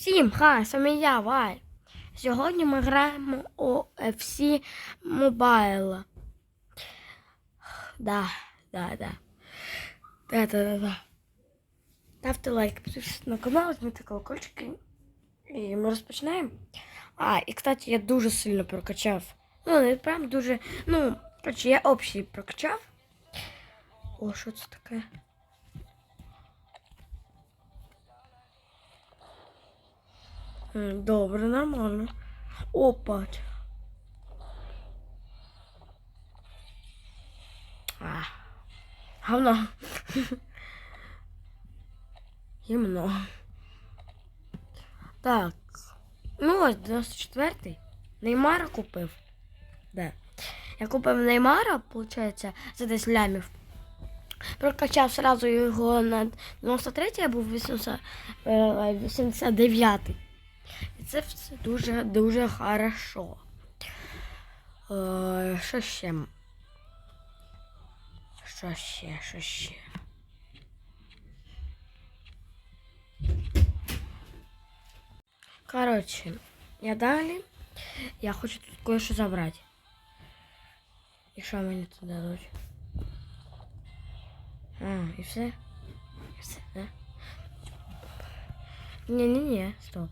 Всім хай, саме я, Вай. Сьогодні ми граємо у FC Mobile. Да, да, да. Да, да, да, да. Ставте лайк, підписуйтесь на канал, жмите колокольчики. І ми розпочинаємо. А, і, кстати, я дуже сильно прокачав. Ну, не прям дуже. Ну, короче, я общий прокачав. О, що це таке? Добре, нормально. Опа. А. Говно. Гімно. Так. Ну ось 94-й. Неймара купив. Де? Я купив Неймара, виходить, за 10 лямів. Прокачав сразу його на 93 я був 80, е, 89. І це все дуже дуже хорошо. Е, що ще? Що ще, що ще? Коротше, я далі. Я хочу тут кое-що забрати. І що мені тут дадуть? А, і все? І все, да? Не-не-не, стоп.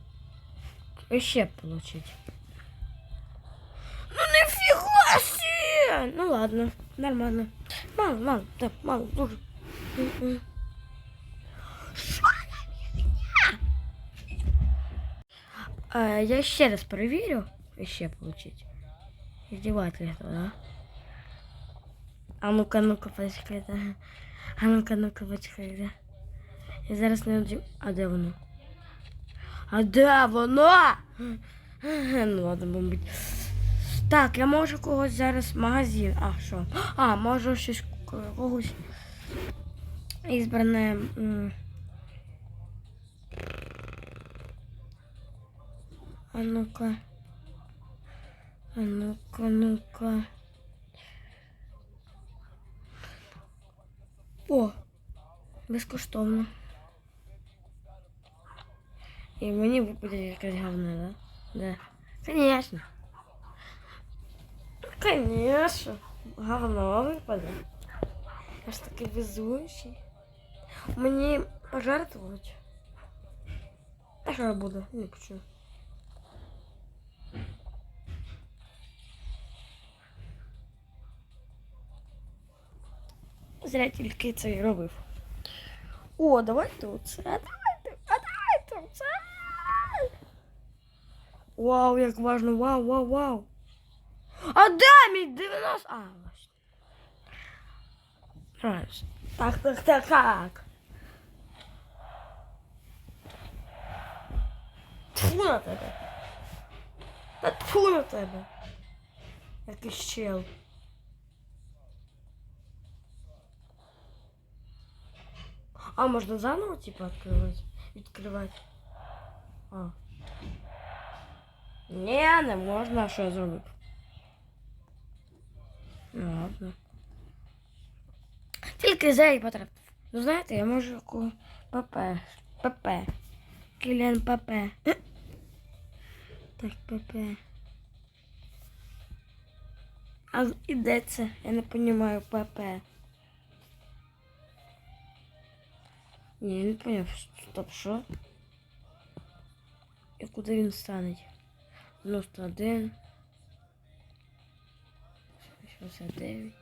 Еще получить. Ну нифига себе! Ну ладно, нормально. Мало, мало, да, мало, дуже. М-м. Що за фігня? А, я ще раз перевірю. Ще получить. Издевательство, да? А ну-ка, ну-ка, почекай, да. А ну-ка, ну-ка, почекай, да. Я зараз не одім- А де воно? А де воно? Ну ладно, бомбить. Так, я можу когось зараз в магазин. А, що? А, можу щось ко- когось. Ізбране. А ну-ка. А ну-ка, ну-ка. О! Безкоштовно. І мені випаде якась говна, да? Да. Конечно. Конечно. Говно випаде. Я ж такий везучий. Мені пожертвувати. А що я буду? Не почую. Зря тільки це і робив. О, давайте оце. А давайте, а давайте оце. Вау, як важно, вау, вау, вау. А де мій 90? А, ось. Раз. Так, так, так, так. Тьфу на тебе. Та тьфу на тебе. Якийсь чел. А, можна заново, типа, відкривати? Відкривати. А. Ні, не можна, що я зробив? Ну, ладно. Тільки за і потратив. Ну, знаєте, я можу ку... ПП. ПП. Кіліан ПП. Так, ПП. А і де це? Я не розумію ПП. Ні, я не поняв. Стоп, що? І куди він стане? 91. 69.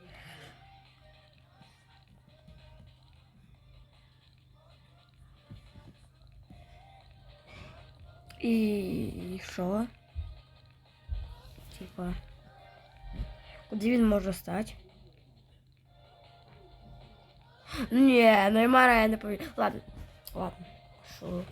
І що? Типа. Куди він може стати? Ні, Неймара я не повірю. Ладно. Ладно. Що?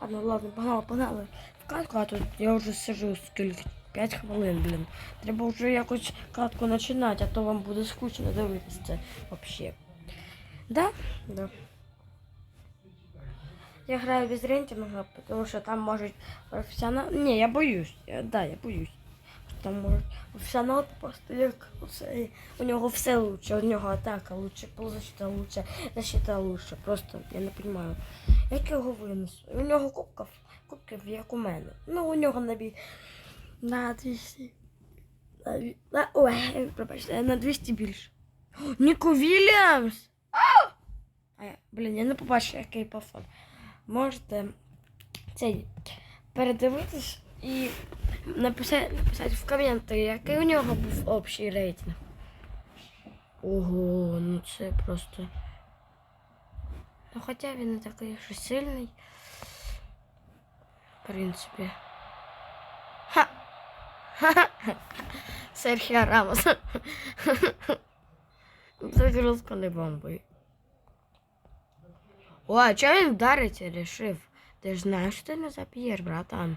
Ладно, ладно, погнали, погнали. В катку, а тут я вже сижу скільки. 5 хвилин, блін. Треба вже якось катку починати, а то вам буде скучно дивитися це взагалі. Да? Да. Я граю без рейтинга, тому що там можуть професіонал. Не, я боюсь. Я, да, я боюсь. Там може Фанат просто як оце, у нього все лучше, у нього атака лучше, полузащита лучше, защита лучше. Просто я не розумію. Як його винесу? У нього кубків, кубків як у мене. Ну у нього набій на 200. На, на, ой, пробачте, на 200 більше. О, Ніко Вільямс! А! Блін, я не побачив, який пафон. Можете цей передивитись і написати, написати в коменти, який у нього був общий рейтинг. Ого, ну це просто. Ну хоча він не такий що сильний. В принципі. Ха! Ха-ха! Серхіо Рамос. Жорстко не бомбою. О, а чого він вдариться, рішив? Ти ж знаєш, що ти не заб'єш, братан.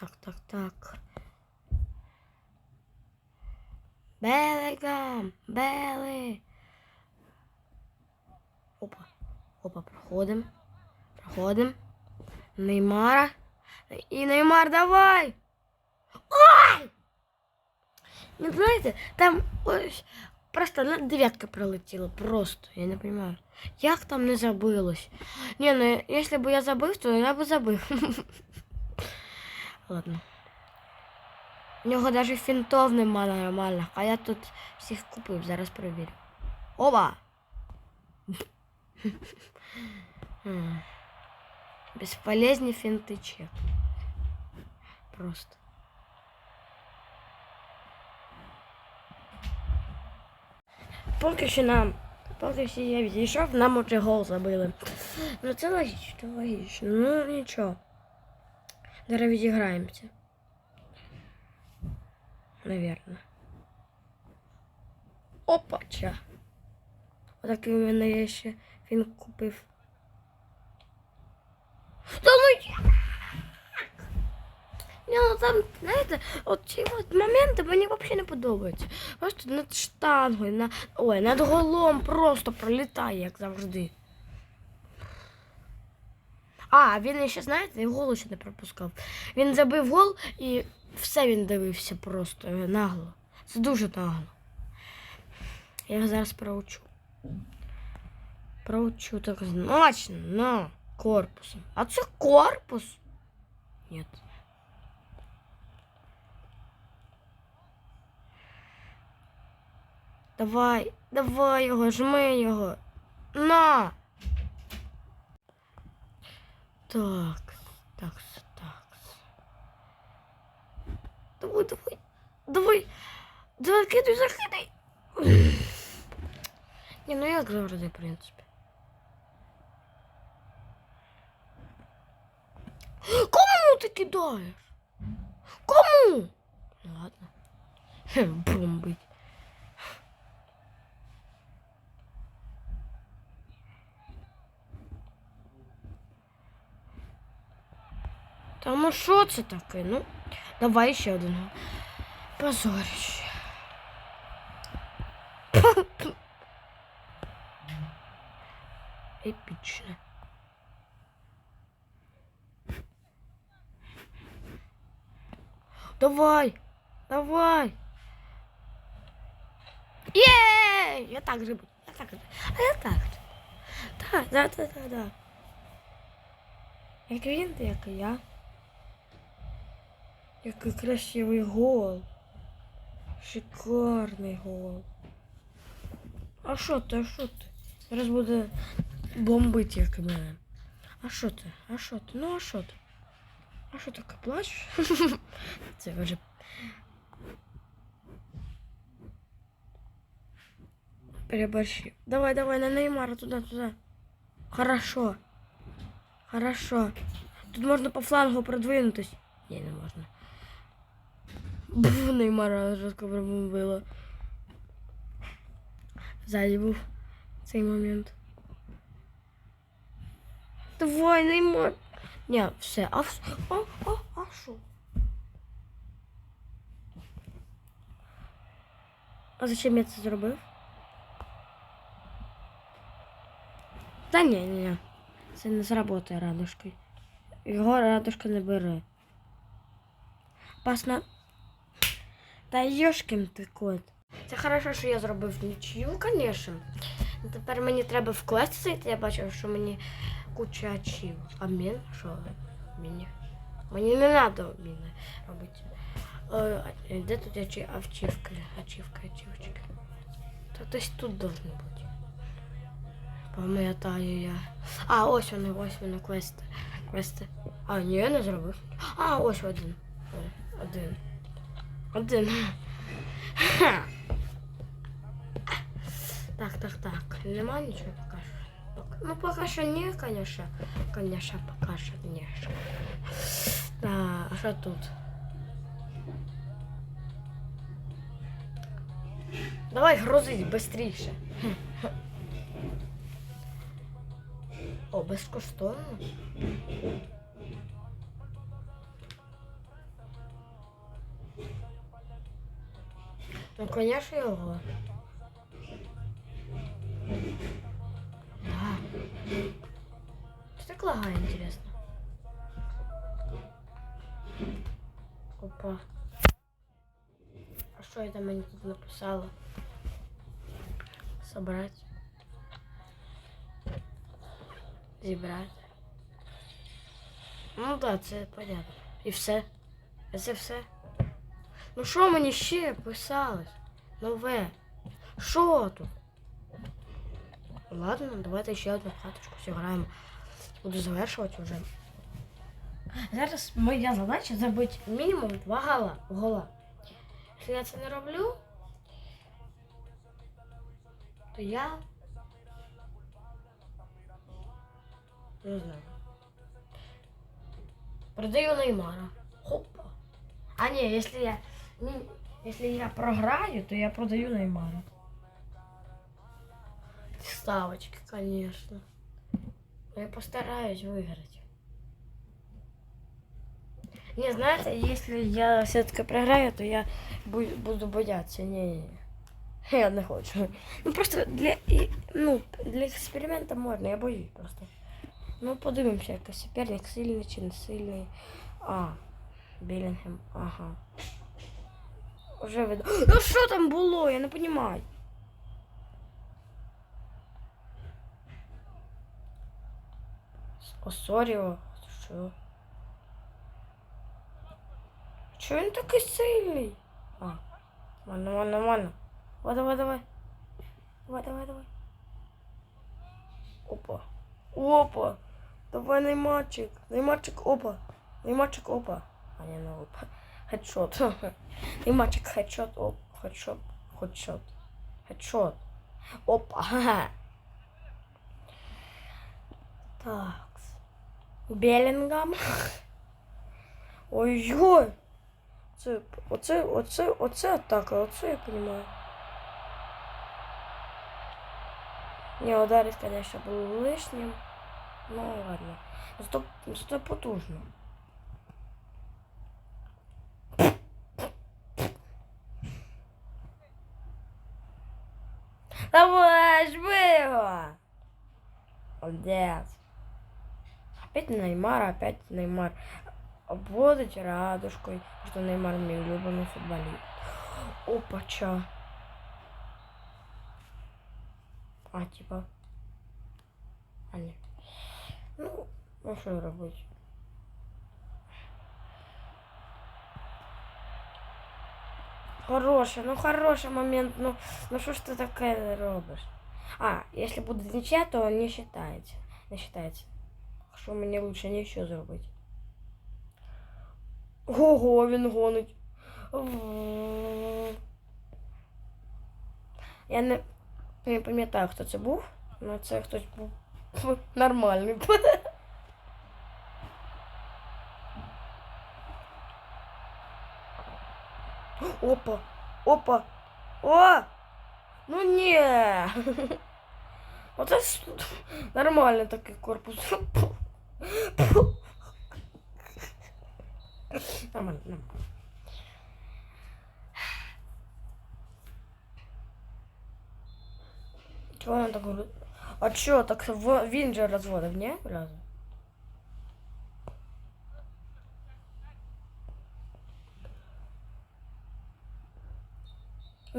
Так, так, так. Белегам, Бели. Опа, опа, проходим. Проходим. Неймара. І Неймар, давай! Ой! Ну, знаєте, там ось просто дев'ятка пролетіла. Просто, я не розумію. Як там не забилось? Ні, ну якщо б я забив, то я б забив. Ладно. У нього навіть фінтов нема нормальних, а я тут всіх купив, зараз перевірю. Оба! М. Бесполезні фінти чек. Просто. Поки що нам, поки що я відійшов, нам уже гол забили. Ну це логічно, логічно. Ну нічого. Зараз відіграємося. Наверно. Опача. Отакий у мене є ще він купив. Та ну? Ні, ну там, знаєте, от ці от моменти мені взагалі не подобаються. Просто над штангою, на, ой, над голом просто пролітає, як завжди. А, він ще, знаєте, голу ще не пропускав. Він забив гол і все він дивився просто е, нагло. Це дуже нагло. Я його зараз проучу. Проучу так значно на корпусом. А це корпус? Ні. Давай, давай його, жми його. На! Так, так, так. Давай, давай, давай. Давай, кидай, закидай. Ні, ну як завжди, в принципі. Кому ти кидаєш? Кому? Ну ладно. Хе, Бомбить. Та ну що це таке? Ну, давай ще один. Позорище. Епічне. Давай! Давай! Є! Я так же буду. Я так же. А я так же. Так, да, да, да, да. Як він, то як і я. Який красивий гол. Шикарний гол. А що ти, а що ти? Зараз буде бомбить, як мене. А що ти? А що ти? Ну а що ти? А що таке плачеш? Це вже. Переборщи. Давай, давай, на Неймара туда, туда. Хорошо. Хорошо. Тут можна по флангу продвинутись. Ні, не можна. Був Неймара жорстко пробомбило. Ззаді був цей момент. Давай, Неймар. Ні, все. А вс- а, а, а що? А зачем я це зробив? Та ні, ні, ні. Це не зработає радужкою. Його радужка не бере. Пасна. Та йошкін ти кот. Це хорошо, що я зробив нічию, звісно. Ну, Тепер мені треба в квест. Я бачив, що мені куча ачів. А мен? Що мені? Мені не треба міни робити. Е, а Де тут ачі... ачівки? Ачівка, ачівчики. То десь тут должны бути. Пам'ятаю я. А, ось вони, ось вони квести. Квести. А, ні, я не зробив. А, ось один. О, Один. Один. Ха. Так, так, так. Нема нічого поки що. Пок- Ну, поки що ні, конечно. Конечно, поки що ні. Так, а що тут? Давай грузить быстріше. О, безкоштовно. Ну, конечно, його. Да. Что так лагает, интересно? Опа. А что это мне тут написало? Собрать. Зібрати. Ну да, це понятно. І все. Це все. Ну що мені ще писалось? Нове. Що тут? Ладно, давайте ще одну каточку зіграємо. Буду завершувати вже. Зараз моя задача забити мінімум два гола. гола. Якщо я це не роблю, то я не знаю. Продаю Неймара. Хопа. А не, если я не, если я програю, то я продаю Неймара. Ставочки, конечно. Но я постараюсь выиграть. Не, знаете, если я все-таки програю, то я бу- буду бояться. Не, я не хочу. Ну просто для, ну, для експеримента можна, я боюсь просто. Ну, подивимося, який суперник сильний чи не сильний. А, Білінгем, ага. Уже видно. Ну що там було? Я не розумію. Осоріо. Що? Чого він такий сильний? А, ладно, ладно, ладно. Давай, давай, давай. Давай, давай, давай. Опа. Опа. Давай, Неймарчик. Неймарчик, опа. Неймарчик, опа. А не, ну опа. Хедшот. Неймарчик, хедшот, оп. Хедшот. Хедшот. Хедшот. Опа. Так. Белінгам. Ой-ой. Це, оце, оце, оце атака, оце я розумію. Не, ударить, конечно, был лишним. Ну ладно. Зато, зато потужно. Давай, жми его! Молодец. Опять Неймар, опять Неймар. Обводить радужкой, что Неймар мой любимый футболист. Опача. А, типа. А, ні. Ну, ну що робити? Хороший, ну хороший момент, ну, ну що ж ти таке робиш? А, если буде нічия, то не считається. Не считається. Що мені лучше нічого зробити. Ого, він гонить. Я не, не пам'ятаю, хто це був, але це хтось був нормальний. Опа, опа, о! Ну не. Оце ж нормальний такий корпус. Нормально, нормально. Чого вона так говорить? А чо, так в- він же розводив, ні?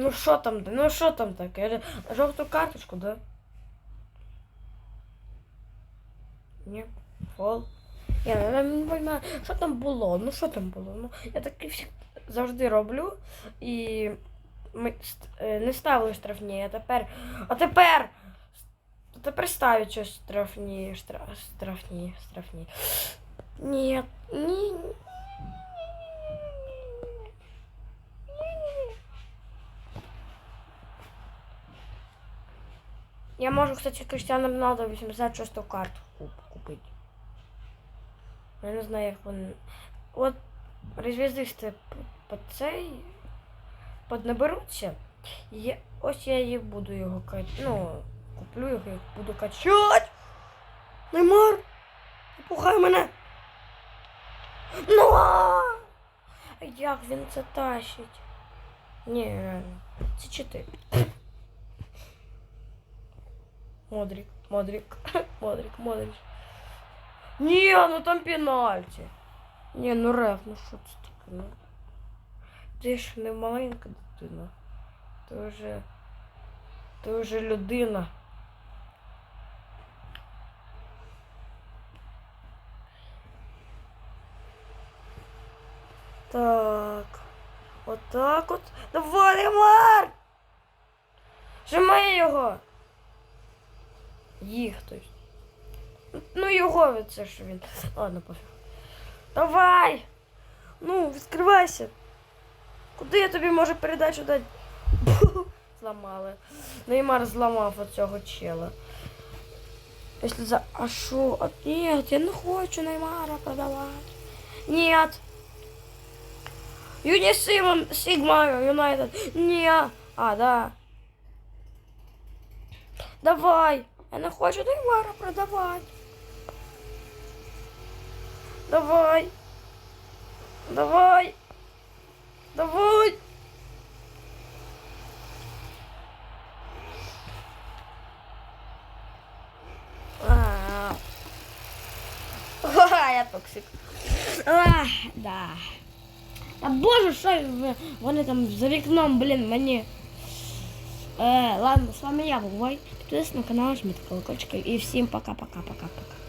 Ну що там, ну що там таке? Жовту карточку, да? Ні, фол. Я не, поймаю, що там було, ну що там було? Ну, я всі завжди роблю і ми е, не ставили штрафні, а тепер. А тепер! А тепер ставлять щось штрафні, штра, штрафні, штрафні. Ні, ні. Я можу, кстати, Криштиану Роналду 86 карту куп- купити. Я не знаю, як вони. От розв'язисти по цей поднаберуться. Я... Ось я їх буду його качати. Ну, куплю його і буду качати. Неймар! Не пухай мене! Ну! Як він це тащить? Ні. Це чотири. Модрик, Модрик, Модрик, Модрик. Ні, ну там пенальті. Ні, ну реф, ну що це таке, ну? Ти ж не маленька дитина. Ти вже. Ти вже людина. Так. Отак от. Давай, Неймар! Жимай його! Їх хтось. Ну його це що він. Ладно, пофіг. Давай! Ну, відкривайся. Куди я тобі можу передачу дати? Зламали. Неймар зламав оцього чела. Якщо за. А що? А, ні, я не хочу Неймара продавати. Нет. Юні Симон, Сигма, Юнайтед. Ні. А, да. Давай. Я не хочу Неймара продавати. Давай. Давай. Давай. А. Ха, я токсик. А, да. Та боже, що ви- вони там за вікном, блін, мені. Е, ладно, с вами я, Вовой. Подписывайтесь на канал, жмите колокольчик. И всем пока-пока-пока-пока.